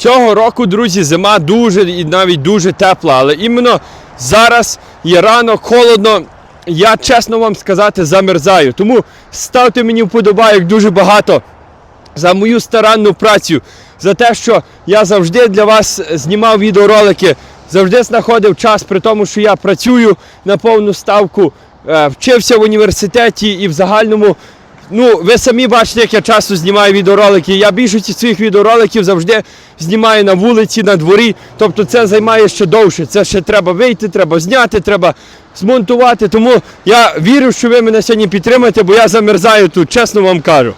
Цього року, друзі, зима дуже і навіть дуже тепла, але іменно зараз є ранок, холодно. Я чесно вам сказати замерзаю. Тому ставте мені вподобайок дуже багато за мою старанну працю, за те, що я завжди для вас знімав відеоролики, завжди знаходив час, при тому, що я працюю на повну ставку, е, вчився в університеті і в загальному. Ну, ви самі бачите, як я часто знімаю відеоролики. Я більшість своїх відеороликів завжди знімаю на вулиці, на дворі. Тобто це займає ще довше. Це ще треба вийти, треба зняти, треба змонтувати. Тому я вірю, що ви мене сьогодні підтримаєте, бо я замерзаю тут, чесно вам кажу.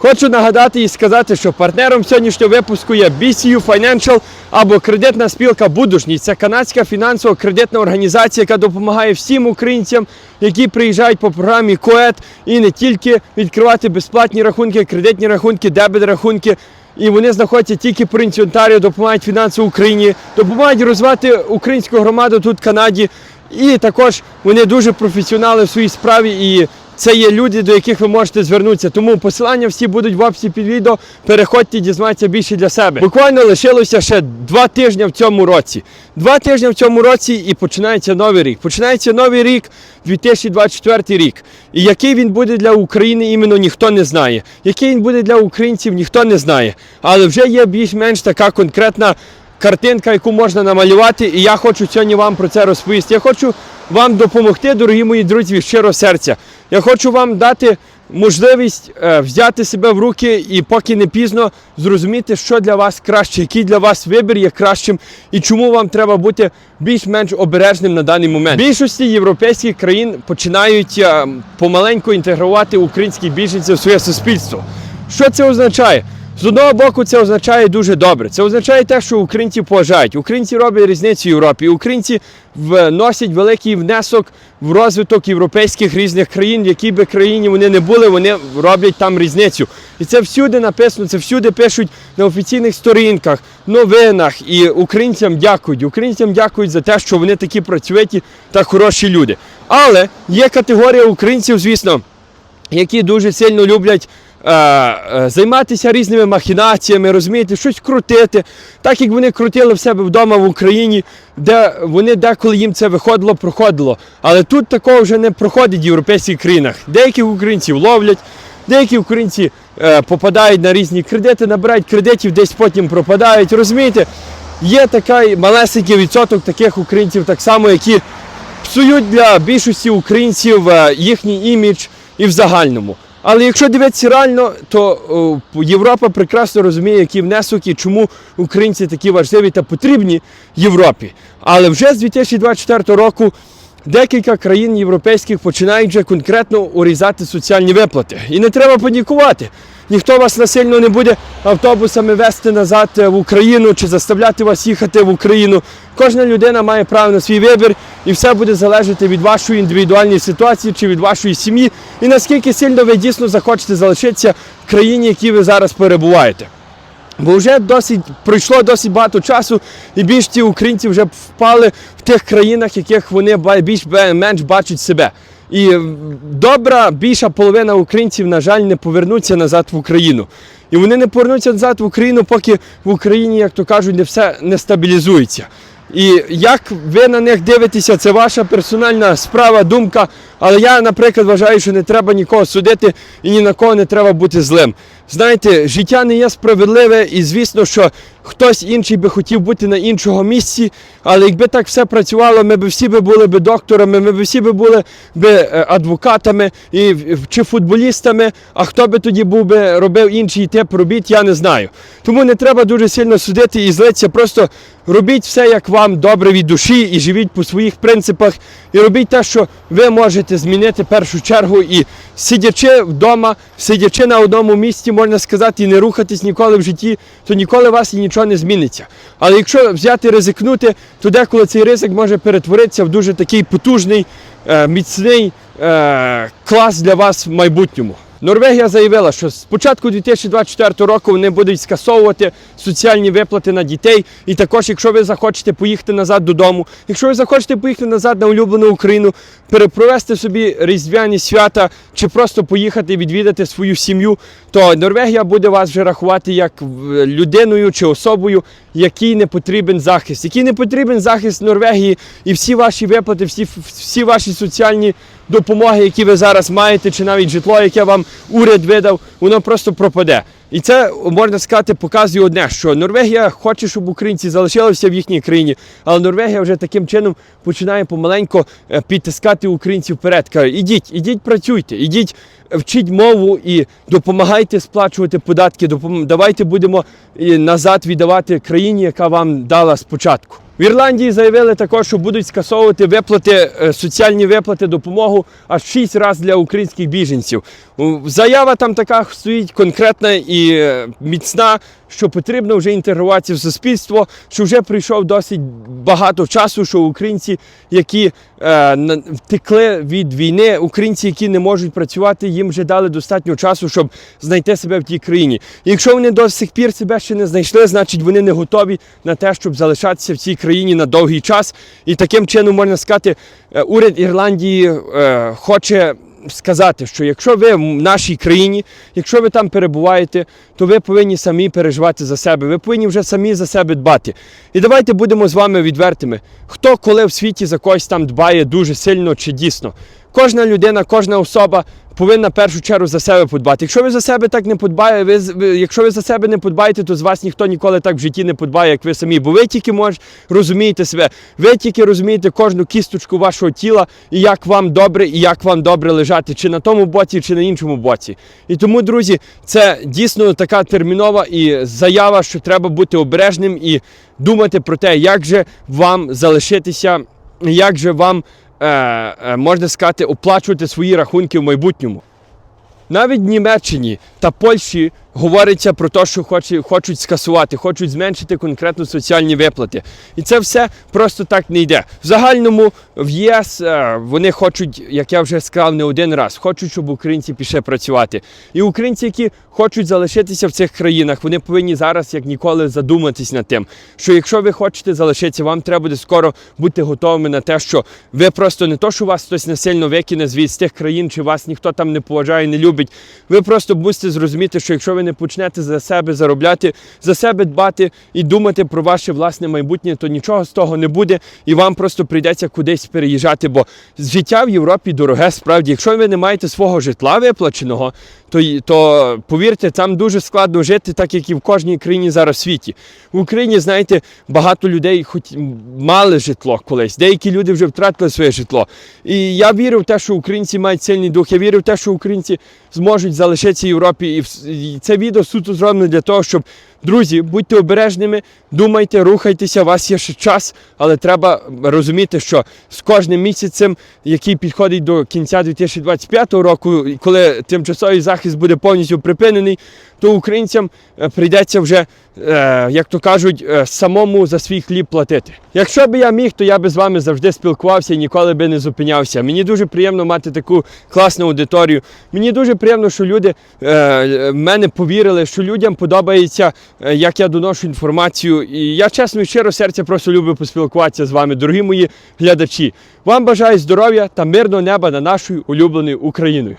Хочу нагадати і сказати, що партнером сьогоднішнього випуску є BCU Financial або кредитна спілка Будушність. Це канадська фінансово-кредитна організація, яка допомагає всім українцям, які приїжджають по програмі КОЕД і не тільки відкривати безплатні рахунки, кредитні рахунки, дебет рахунки. І вони знаходяться тільки в провінції Онтаріо, допомагають фінансово Україні, допомагають розвивати українську громаду тут в Канаді. І також вони дуже професіонали в своїй справі і це є люди, до яких ви можете звернутися. Тому посилання всі будуть в описі під відео. Переходьте, дізнайтеся більше для себе. Буквально лишилося ще два тижні в цьому році. Два тижні в цьому році і починається новий рік. Починається новий рік, 2024 рік. І який він буде для України, іменно ніхто не знає. Який він буде для українців, ніхто не знає. Але вже є більш-менш така конкретна картинка, яку можна намалювати, і я хочу сьогодні вам про це розповісти. Я хочу вам допомогти, дорогі мої друзі, щиро серця. Я хочу вам дати можливість е, взяти себе в руки і поки не пізно зрозуміти, що для вас краще, який для вас вибір є кращим і чому вам треба бути більш-менш обережним на даний момент. Більшості європейських країн починають е, помаленьку інтегрувати українських біженців в своє суспільство. Що це означає? З одного боку, це означає дуже добре. Це означає те, що українці поважають. Українці роблять різницю в Європі. Українці вносять великий внесок в розвиток європейських різних країн, в якій би країні вони не були, вони роблять там різницю. І це всюди написано, це всюди пишуть на офіційних сторінках, новинах. І українцям дякують. Українцям дякують за те, що вони такі працьовиті та хороші люди. Але є категорія українців, звісно, які дуже сильно люблять. Е, е, Займатися різними махінаціями, розумієте, щось крутити, так як вони крутили в себе вдома в Україні, де вони деколи їм це виходило, проходило. Але тут такого вже не проходить в європейських країнах. Деяких українців ловлять, деякі українці е, попадають на різні кредити, набирають кредитів, десь потім пропадають. Розумієте, є такий малесенький відсоток таких українців, так само, які псують для більшості українців е, їхній імідж і в загальному. Але якщо дивитися реально, то о, Європа прекрасно розуміє, які внесок і чому українці такі важливі та потрібні Європі. Але вже з 2024 року декілька країн європейських починають вже конкретно урізати соціальні виплати. І не треба панікувати. Ніхто вас насильно не буде автобусами вести назад е, в Україну чи заставляти вас їхати в Україну. Кожна людина має право на свій вибір, і все буде залежати від вашої індивідуальної ситуації чи від вашої сім'ї, і наскільки сильно ви дійсно захочете залишитися в країні, в якій ви зараз перебуваєте. Бо вже досить пройшло досить багато часу, і більшість українців вже впали в тих країнах, яких вони ба- більш-менш бачать себе. І добра більша половина українців, на жаль, не повернуться назад в Україну. І вони не повернуться назад в Україну, поки в Україні, як то кажуть, не все не стабілізується. І як ви на них дивитеся, це ваша персональна справа, думка. Але я, наприклад, вважаю, що не треба нікого судити і ні на кого не треба бути злим. Знаєте, життя не є справедливе, і звісно, що хтось інший би хотів бути на іншому місці, але якби так все працювало, ми б всі би були б докторами, ми б всі би були б е, адвокатами і, чи футболістами, а хто би тоді був би робив інший тип робіт, я не знаю. Тому не треба дуже сильно судити і злитися, просто робіть все, як вам добре від душі, і живіть по своїх принципах, і робіть те, що ви можете змінити першу чергу. І сидячи вдома, сидячи на одному місці, можна сказати, і не рухатись ніколи в житті, то ніколи вас і нічого не зміниться. Але якщо взяти ризикнути, то деколи цей ризик може перетворитися в дуже такий потужний, е, міцний е, клас для вас в майбутньому. Норвегія заявила, що з початку 2024 року вони будуть скасовувати соціальні виплати на дітей. І також, якщо ви захочете поїхати назад додому, якщо ви захочете поїхати назад на улюблену Україну, перепровести собі різдвяні свята чи просто поїхати відвідати свою сім'ю, то Норвегія буде вас вже рахувати як людиною чи особою, якій не потрібен захист, який не потрібен захист Норвегії, і всі ваші виплати, всі, всі ваші соціальні допомоги, які ви зараз маєте, чи навіть житло, яке вам уряд видав, воно просто пропаде. І це можна сказати, показує одне, що Норвегія хоче, щоб українці залишилися в їхній країні, але Норвегія вже таким чином починає помаленько е, підтискати українців вперед. Каже, ідіть, ідіть, працюйте, ідіть, вчіть мову і допомагайте сплачувати податки. Давайте будемо назад віддавати країні, яка вам дала спочатку. В Ірландії заявили також, що будуть скасовувати виплати, е, соціальні виплати, допомогу аж 6 разів для українських біженців. Заява там така стоїть конкретна і е, міцна, що потрібно вже інтегруватися в суспільство, що вже прийшов досить багато часу, що українці, які втекли від війни, українці, які не можуть працювати, їм вже дали достатньо часу, щоб знайти себе в тій країні. Якщо вони до сих пір себе ще не знайшли, значить вони не готові на те, щоб залишатися в цій країні на довгий час. І таким чином можна сказати, е, уряд Ірландії е, хоче. Сказати, що якщо ви в нашій країні, якщо ви там перебуваєте, то ви повинні самі переживати за себе, ви повинні вже самі за себе дбати. І давайте будемо з вами відвертими. Хто коли в світі за когось там дбає дуже сильно чи дійсно? Кожна людина, кожна особа повинна в першу чергу за себе подбати. Якщо ви за себе так не подбаєте, ви, якщо ви за себе не подбаєте, то з вас ніхто ніколи так в житті не подбає, як ви самі. Бо ви тільки мож, розумієте себе, ви тільки розумієте кожну кісточку вашого тіла і як вам добре, і як вам добре лежати, чи на тому боці, чи на іншому боці. І тому, друзі, це дійсно така термінова і заява, що треба бути обережним і думати про те, як же вам залишитися, як же вам. Е, е, можна сказати, оплачувати свої рахунки в майбутньому. Навіть в Німеччині та Польщі говориться про те, що хоче, хочуть скасувати, хочуть зменшити конкретно соціальні виплати. І це все просто так не йде. В загальному в ЄС е, вони хочуть, як я вже сказав не один раз, хочуть, щоб українці пішли працювати. І українці, які хочуть залишитися в цих країнах, вони повинні зараз, як ніколи, задуматись над тим, що якщо ви хочете залишитися, вам треба буде скоро бути готовими на те, що ви просто не то, що вас хтось насильно викине звідси з тих країн, чи вас ніхто там не поважає, не любить. Ви просто будете зрозуміти, що якщо ви не почнете за себе заробляти, за себе дбати і думати про ваше власне майбутнє, то нічого з того не буде, і вам просто прийдеться кудись переїжджати. Бо життя в Європі дороге справді. Якщо ви не маєте свого житла виплаченого, то, то повірте, там дуже складно жити, так як і в кожній країні зараз в світі. В Україні, знаєте, багато людей хоч мали житло колись. Деякі люди вже втратили своє житло. І я вірю в те, що українці мають сильний дух. Я вірю в те, що українці зможуть залишитися в Європі. І це відео суто зроблено для того, щоб друзі, будьте обережними, думайте, рухайтеся, у вас є ще час, але треба розуміти, що з кожним місяцем, який підходить до кінця 2025 року, коли тимчасовий захист буде повністю припинений, то українцям е, прийдеться вже, е, як то кажуть, е, самому за свій хліб платити. Якщо б я міг, то я би з вами завжди спілкувався і ніколи би не зупинявся. Мені дуже приємно мати таку класну аудиторію. Мені дуже приємно, що люди в мене повірили, що людям подобається, як я доношу інформацію. І я чесно і щиро серця просто люблю поспілкуватися з вами, дорогі мої глядачі. Вам бажаю здоров'я та мирного неба на нашою улюбленою Україною.